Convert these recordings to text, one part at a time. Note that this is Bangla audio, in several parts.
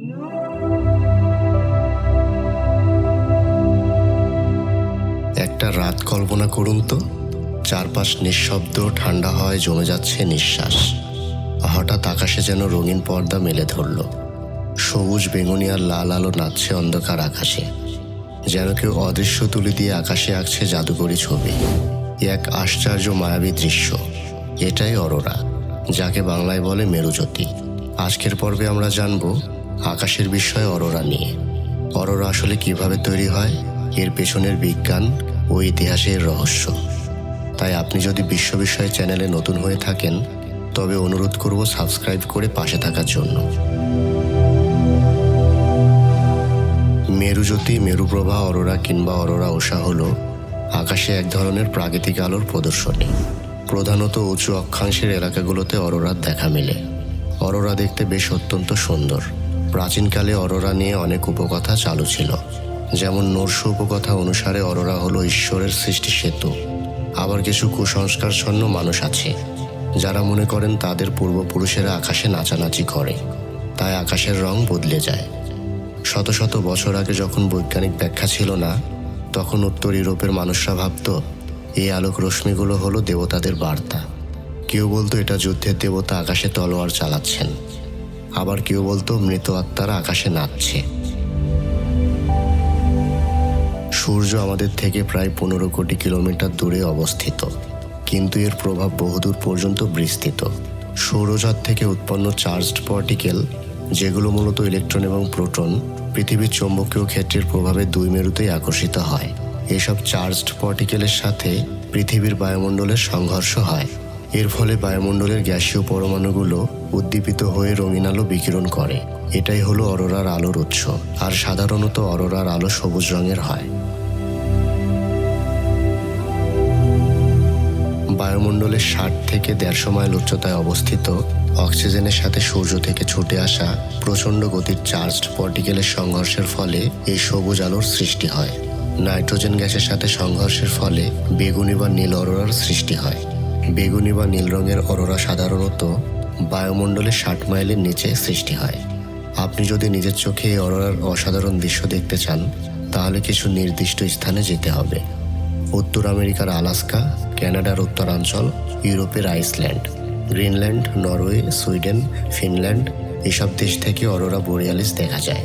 একটা রাত কল্পনা করুন তো, চারপাশ নিঃশব্দ, ঠান্ডা হয় জমে যাচ্ছে নিঃশ্বাস। হঠাৎ আকাশে যেন রঙিন পর্দা মেলে ধরল। সবুজ বেগুনি আর লাল আলো নাচছে অন্ধকার আকাশে। যেন কেউ অদৃশ্য তুলি দিয়ে আকাশে আঁকছে জাদুকরি ছবি। এক আশ্চর্য মায়াবী দৃশ্য। এটাই অরোরা, যাকে বাংলায় বলে মেরুজ্যোতি। আজকের পর্বে আমরা জানব আকাশের বিষয়ে অরোরা নিয়ে। অরোরা আসলে কীভাবে তৈরি হয়? এর পেছনের বিজ্ঞান ও ইতিহাসের রহস্য। তাই আপনি যদি বিশ্ব বিষয় চ্যানেলে নতুন হয়ে থাকেন, তবে অনুরোধ করব সাবস্ক্রাইব করে পাশে থাকার জন্য। মেরুজ্যোতি, মেরুপ্রভা, অরোরা কিংবা অরোরা ওষা হল আকাশে এক ধরনের প্রাকৃতিক আলোর প্রদর্শনী। প্রধানত উঁচু অক্ষাংশের এলাকাগুলোতে অরোরার দেখা মেলে। অরোরা দেখতে বেশ অত্যন্ত সুন্দর। প্রাচীনকালে অরোরা নিয়ে অনেক উপকথা চালু ছিল। যেমন নরসু উপকথা অনুসারে অরোরা হলো ঈশ্বরের সৃষ্টি সেতু। আবার কিছু কুসংস্কারচ্ছন্ন মানুষ আছে। যারা মনে করেন তাদের পূর্বপুরুষেরা আকাশে নাচানাচি করে। তাই আকাশের রং বদলে যায়। শত শত বছর আগে যখন বৈজ্ঞানিক ব্যাখ্যা ছিল না, তখন উত্তর ইউরোপের মানুষরা ভাবত, এই আলোক রশ্মিগুলো হলো দেবতাদের বার্তা। কেউ বলতো এটা যুদ্ধের দেবতা আকাশে তলোয়ার চালাচ্ছেন। আবার কেউ বলতো, মৃত আত্মারা আকাশে নাচছে। সূর্য আমাদের থেকে প্রায় পনেরো কোটি কিলোমিটার দূরে অবস্থিত। কিন্তু এর প্রভাব বহুদূর পর্যন্ত বিস্তৃত। সৌরজগৎ থেকে উৎপন্ন চার্জড পার্টিকেল, যেগুলো মূলত ইলেকট্রন এবং প্রোটন, পৃথিবীর চৌম্বকীয় ক্ষেত্রের প্রভাবে দুই মেরুতেই আকর্ষিত হয়। এসব চার্জড পার্টিকেলের সাথে পৃথিবীর বায়ুমণ্ডলের সংঘর্ষ হয়। এর ফলে বায়ুমণ্ডলের গ্যাসীয় পরমাণুগুলো উদ্দীপিত হয়ে রঙিন আলো বিকিরণ করে। এটাই হলো অরোরার আলোর উৎস, আর সাধারণত অরোরার আলো সবুজ রঙের হয়। বায়ুমণ্ডলের ষাট থেকে দেড়শো মাইল উচ্চতায় অবস্থিত, অক্সিজেনের সাথে সূর্য থেকে ছুটে আসা প্রচণ্ড গতির চার্জড পার্টিকেলের সংঘর্ষের ফলে এই সবুজ আলোর সৃষ্টি হয়। নাইট্রোজেন গ্যাসের সাথে সংঘর্ষের ফলে বেগুনি বা নীল অরোরার সৃষ্টি হয়। বেগুনি বা নীল রঙের অরোরা সাধারণত বায়ুমণ্ডলের ষাট মাইলের নিচে সৃষ্টি হয়। আপনি যদি নিজের চোখে এই অরোরার অসাধারণ দৃশ্য দেখতে চান, তাহলে কিছু নির্দিষ্ট স্থানে যেতে হবে। উত্তর আমেরিকার আলাস্কা, ক্যানাডার উত্তরাঞ্চল, ইউরোপের Iceland, Greenland, Norway, Sweden, Finland, এসব দেশ থেকে অরোরা বোরিয়ালিস দেখা যায়।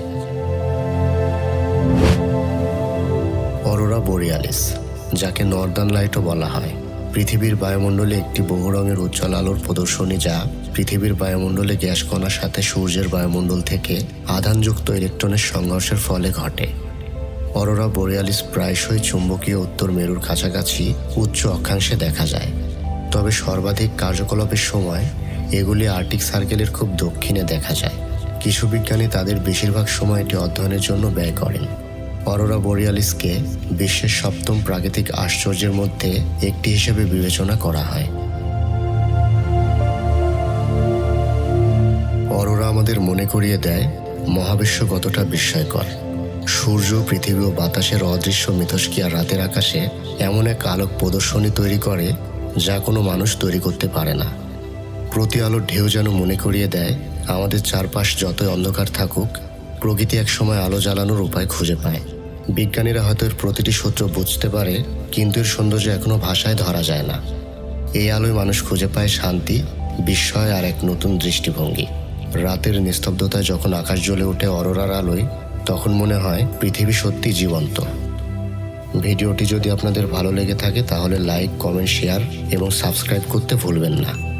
অরোরা বোরিয়ালিস, যাকে নর্দার্ন লাইটও বলা হয়। পৃথিবীর বায়ুমণ্ডলে একটি বহু রঙের উজ্জ্বল আলোর প্রদর্শনী যা পৃথিবীর বায়ুমণ্ডলে গ্যাস কণার সাথে সূর্যের বায়ুমণ্ডল থেকে আধানযুক্ত ইলেকট্রনের সংঘর্ষের ফলে ঘটে। অরোরা বোরিয়ালিস প্রায়শই চুম্বকীয় উত্তর মেরুর কাছাকাছি উচ্চ অক্ষাংশে দেখা যায়। তবে সর্বাধিক কার্যকলাপের সময় এগুলি আর্টিক সার্কেলের খুব দক্ষিণে দেখা যায়। কিছু বিজ্ঞানী তাদের বেশিরভাগ সময় এটি অধ্যয়নের জন্য ব্যয় করেন। অরোরা বোরিয়ালিসকে বিশ্বের সপ্তম প্রাকৃতিক আশ্চর্যের মধ্যে একটি হিসেবে বিবেচনা করা হয়। অরোরা আমাদের মনে করিয়ে দেয়, মহাবিশ্ব কতটা বিস্ময়কর। সূর্য, পৃথিবী ও বাতাসের অদৃশ্য মিথস্ক্রিয়া রাতের আকাশে এমন এক আলোক প্রদর্শনী তৈরি করে, যা কোনো মানুষ তৈরি করতে পারে না। প্রতি আলোর ঢেউ যেন মনে করিয়ে দেয়, আমাদের চারপাশ যতই অন্ধকার থাকুক, প্রকৃতি একসময় আলো জ্বালানোর উপায় খুঁজে পায়। বিজ্ঞানীরা হয়তো এর প্রতিটি সূত্র বুঝতে পারে, কিন্তু এর সৌন্দর্য এখনও ভাষায় ধরা যায় না। এই আলোয় মানুষ খুঁজে পায় শান্তি, বিস্ময় আর এক নতুন দৃষ্টিভঙ্গি। রাতের নিস্তব্ধতায় যখন আকাশ জ্বলে ওঠে অরোরার আলোয়, তখন মনে হয় পৃথিবী সত্যি জীবন্ত। ভিডিওটি যদি আপনাদের ভালো লেগে থাকে, তাহলে লাইক, কমেন্ট, শেয়ার এবং সাবস্ক্রাইব করতে ভুলবেন না।